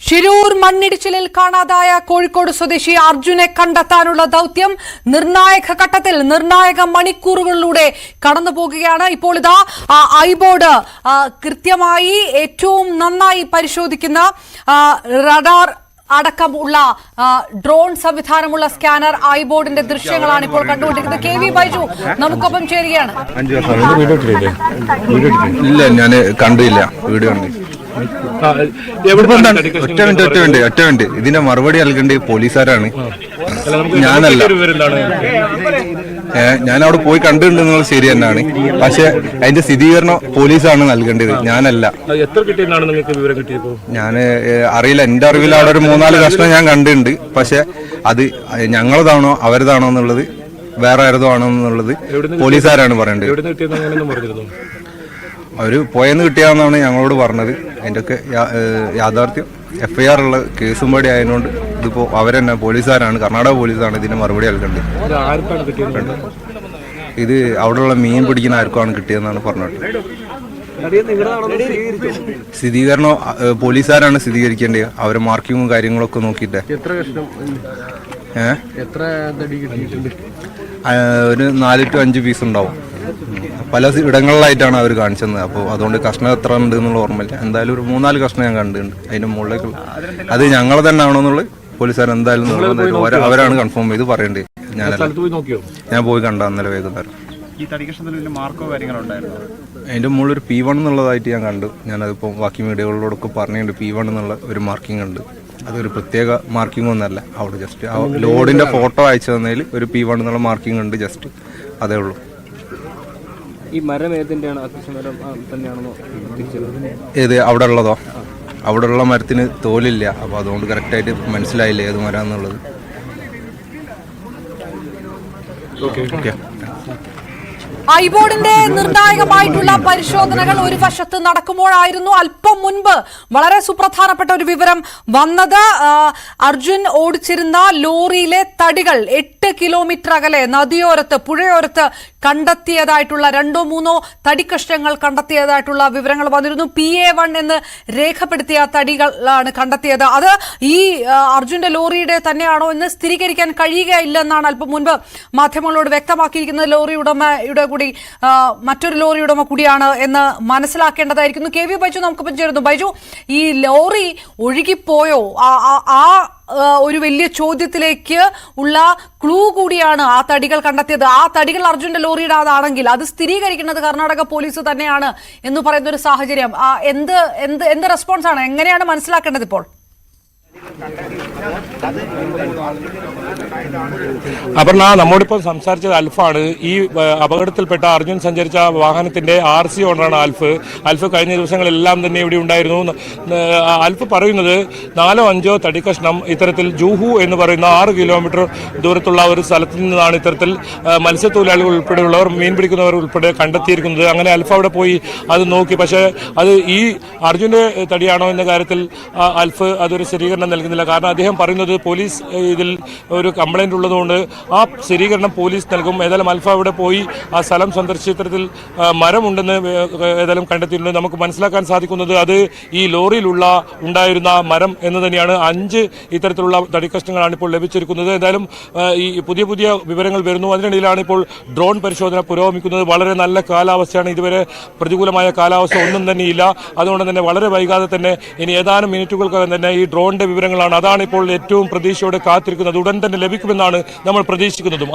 ഷിരൂർ മണ്ണിടിച്ചിലിൽ കാണാതായ കോഴിക്കോട് സ്വദേശി അർജുനെ കണ്ടെത്താനുള്ള ദൗത്യം നിർണായക ഘട്ടത്തിൽ നിർണായക മണിക്കൂറുകളിലൂടെ കടന്നു പോകുകയാണ് ഇപ്പോൾ ഇതാ ഐബോർഡ് കൃത്യമായി ഏറ്റവും നന്നായി പരിശോധിക്കുന്ന റഡാർ അടക്കമുള്ള ഡ്രോൺ സംവിധാനമുള്ള സ്കാനർ ഐ ബോർഡിന്റെ ദൃശ്യങ്ങളാണ് ഇപ്പോൾ കണ്ടുകൊണ്ടിരിക്കുന്നത്. കെ വി ബൈജു നമുക്കൊപ്പം ചേരുകയാണ്. ഇല്ല ഞാൻ കണ്ടില്ല. വീഡിയോ ഒറ്റ മിനിറ്റ് ഒറ്റ മിനിറ്റ് ഒറ്റ മിനിറ്റ്. ഇതിന്റെ മറുപടി നൽകേണ്ടത് പോലീസുകാരാണ്. ഞാനല്ല. ഞാൻ അവിടെ പോയി കണ്ടിട്ടുണ്ട് ശരി തന്നെയാണ്. പക്ഷെ അതിന്റെ സ്ഥിരീകരണം പോലീസാണ് നൽകേണ്ടത്. ഞാനല്ല. എത്ര കിട്ടിയെന്നാണ് നിങ്ങൾക്ക് വിവരം കിട്ടിയത് ഞാൻ അറിയില്ല. എന്റെ അറിവിൽ അവിടെ ഒരു മൂന്നാൽ കഷ്ണം ഞാൻ കണ്ടിട്ടുണ്ട്. പക്ഷെ അത് ഞങ്ങളതാണോ അവരതാണോ എന്നുള്ളത് വേറെ ആരതോ ആണോ എന്നുള്ളത് പോലീസുകാരാണ് പറയേണ്ടത്. അവർ പോയെന്ന് കിട്ടിയാന്നാണ് ഞങ്ങളോട് പറഞ്ഞത്. അതിന്റെ ഒക്കെ യാഥാർത്ഥ്യം. എഫ്ഐആർ ആർ ഉള്ള കേസും പടി ആയതുകൊണ്ട് ഇതിപ്പോ അവരെന്നെ പോലീസുകാരാണ്. കർണാടക പോലീസാണ് ഇതിന് മറുപടി നൽകേണ്ടത്. ഇത് ഇത് അവിടെയുള്ള മീൻ പിടിക്കുന്ന ആർക്കാണ് കിട്ടിയതെന്നാണ് പറഞ്ഞത് സ്ഥിരീകരണം പോലീസുകാരാണ് സ്ഥിരീകരിക്കേണ്ടത്. അവരെ മാർക്കിങ്ങും കാര്യങ്ങളൊക്കെ നോക്കിയിട്ട്. എത്ര കഷ്ണം? എത്ര തടി കിട്ടിയിട്ടുണ്ട്? ഒരു നാല് ടു അഞ്ച് പീസ് ഉണ്ടാവും. പല ഇടങ്ങളിലായിട്ടാണ് അവർ കാണിച്ചത് അപ്പോൾ അതുകൊണ്ട് കഷ്ണം എത്ര ഉണ്ട് എന്നുള്ള ഓർമ്മയില്ല. എന്തായാലും ഒരു മൂന്നാൽ കഷ്ണം ഞാൻ കണ്ടിട്ടുണ്ട്. അതിന്റെ മുകളിലേക്ക് അത് ഞങ്ങൾ തന്നെ ആണോ എന്നുള്ളത് പോലീസുകാർ എന്തായാലും നിർബന്ധമായിട്ടും അവരാണ് കൺഫേം ചെയ്ത് പറയേണ്ടത്. ഞാൻ സ്ഥലത്ത് പോയി നോക്കിയോ? ഞാൻ പോയി കണ്ട അന്നലെ വൈകുന്നേരം. ഈ തടികഷ്ണത്തിൽ മാർക്കോ കാര്യങ്ങളോ ഉണ്ടായിരുന്നു? അതിന്റെ മുകളിൽ ഒരു പി വൺ എന്നുള്ളതായിട്ട് ഞാൻ കണ്ടു. ഞാനതിപ്പോൾ ബാക്കി മീഡിയകളോടൊക്കെ പറഞ്ഞിട്ടുണ്ട്. പി വൺ എന്നുള്ള ഒരു മാർക്കിംഗ് ഉണ്ട്. അതൊരു പ്രത്യേക മാർക്കിംഗ് ഒന്നല്ല. അവിടെ ജസ്റ്റ് ആ ലോഡിന്റെ ഫോട്ടോ അയച്ചു തന്നതിൽ ഒരു പി വൺ എന്നുള്ള മാർക്കിംഗ് ഉണ്ട് ജസ്റ്റ് അതേ ഉള്ളൂ. ഈ മരം ഏതിന്റെയാണ്? അത്യാവശ്യം മരം ആ, തന്നെയാണെന്നോ? ഏത്? അവിടെ ഉള്ളതോ? അവിടെ ഉള്ള മരത്തിന് തോലില്ല. അപ്പോൾ അതുകൊണ്ട് കറക്റ്റായിട്ട് മനസ്സിലായില്ല ഏത് മരം എന്നുള്ളത്. ഐ ഐബോർഡിന്റെ നിർണായകമായിട്ടുള്ള പരിശോധനകൾ ഒരു വശത്ത് നടക്കുമ്പോഴായിരുന്നു അല്പം മുൻപ് വളരെ സുപ്രധാനപ്പെട്ട ഒരു വിവരം വന്നത്. അർജുൻ ഓടിച്ചിരുന്ന ലോറിയിലെ തടികൾ എട്ട് കിലോമീറ്റർ അകലെ നദിയോരത്ത് പുഴയോരത്ത് കണ്ടെത്തിയതായിട്ടുള്ള രണ്ടോ മൂന്നോ തടിക്കഷ്ണങ്ങൾ കണ്ടെത്തിയതായിട്ടുള്ള വിവരങ്ങൾ വന്നിരുന്നു. പി എ വൺ എന്ന് രേഖപ്പെടുത്തിയ തടികളാണ് കണ്ടെത്തിയത്. അത് ഈ അർജുന്റെ ലോറിയുടെ തന്നെയാണോ എന്ന് സ്ഥിരീകരിക്കാൻ കഴിയുകയില്ലെന്നാണ് അല്പം മുൻപ് മാധ്യമങ്ങളോട് വ്യക്തമാക്കിയിരിക്കുന്നത്. ലോറി ഉടമയുടെ കൂടി മറ്റൊരു ലോറി ഉടമ കൂടിയാണ് എന്ന് മനസ്സിലാക്കേണ്ടതായിരിക്കുന്നു. കെ വി ബൈജു നമുക്കിപ്പം ചേരുന്നു. ബൈജു ഈ ലോറി ഒഴുകിപ്പോയോ? ആ, ഒരു വലിയ ചോദ്യത്തിലേക്ക് ഉള്ള ക്ലൂ കൂടിയാണ് ആ തടികൾ കണ്ടെത്തിയത്. ആ തടികൾ അർജുന്റെ ലോറിയുടേതാണെങ്കിൽ അത് സ്ഥിരീകരിക്കുന്നത് കർണാടക പോലീസ് തന്നെയാണ് എന്ന് പറയുന്ന ഒരു സാഹചര്യം എന്ത് എന്ത് എന്ത് റെസ്പോൺസ് ആണ്? എങ്ങനെയാണ് മനസ്സിലാക്കേണ്ടത് ഇപ്പോൾ? അപർണ നമ്മോടിപ്പം സംസാരിച്ചത് അൽഫാണ്. ഈ അപകടത്തിൽപ്പെട്ട അർജുൻ സഞ്ചരിച്ച വാഹനത്തിന്റെ ആർ സി ഓണറാണ് അൽഫ്. അൽഫ് കഴിഞ്ഞ ദിവസങ്ങളെല്ലാം തന്നെ ഇവിടെ ഉണ്ടായിരുന്നു. അൽഫ് പറയുന്നത് നാലോ അഞ്ചോ തടിക്കഷ്ണം ഇത്തരത്തിൽ ജൂഹു എന്ന് പറയുന്ന ആറ് കിലോമീറ്റർ ദൂരത്തുള്ള ഒരു സ്ഥലത്ത് നിന്നാണ് ഇത്തരത്തിൽ മത്സ്യത്തൊഴിലാളികൾ ഉൾപ്പെടെയുള്ളവർ മീൻ പിടിക്കുന്നവർ ഉൾപ്പെടെ കണ്ടെത്തിയിരിക്കുന്നത്. അങ്ങനെ അൽഫ് അവിടെ പോയി അത് നോക്കി. പക്ഷേ അത് ഈ അർജുന്റെ തടിയാണോ എന്ന കാര്യത്തിൽ അൽഫ് അതൊരു സ്ഥിരീകരണം നൽകുന്നില്ല. കാരണം അദ്ദേഹം പറയുന്നത് പോലീസ് ഇതിൽ ഒരു കംപ്ലൈന്റ് ഉള്ളതുകൊണ്ട് ആ സ്ഥിരീകരണം പോലീസ് നൽകും. ഏതായാലും അൽഫ അവിടെ പോയി. ആ സ്ഥലം സന്ദർശിച്ച മരമുണ്ടെന്ന് ഏതായാലും കണ്ടെത്തിയിട്ടുണ്ട്. നമുക്ക് മനസ്സിലാക്കാൻ സാധിക്കുന്നത് അത് ഈ ലോറിയിലുള്ള ഉണ്ടായിരുന്ന മരം എന്ന് തന്നെയാണ്. അഞ്ച് ഇത്തരത്തിലുള്ള തടിക്കഷ്ണങ്ങളാണ് ഇപ്പോൾ ലഭിച്ചിരിക്കുന്നത്. ഏതായാലും ഈ പുതിയ പുതിയ വിവരങ്ങൾ വരുന്നു. അതിനിടയിലാണ് ഇപ്പോൾ ഡ്രോൺ പരിശോധന പുരോഗമിക്കുന്നത്. വളരെ നല്ല കാലാവസ്ഥയാണ്. ഇതുവരെ പ്രതികൂലമായ കാലാവസ്ഥ ഒന്നും തന്നെയില്ല. അതുകൊണ്ട് തന്നെ വളരെ വൈകാതെ തന്നെ ഇനി ഏതാനും മിനിറ്റുകൾക്കകം തന്നെ ഈ ഡ്രോണിന്റെ വിവരങ്ങളാണ്. അതാണ് ഇപ്പോൾ ഏറ്റവും പ്രതീക്ഷയോടെ കാത്തിരിക്കുന്നത് ഉടൻ തന്നെ ലഭിക്കുമെന്നാണ് നമ്മൾ പ്രതീക്ഷിക്കുന്നതും.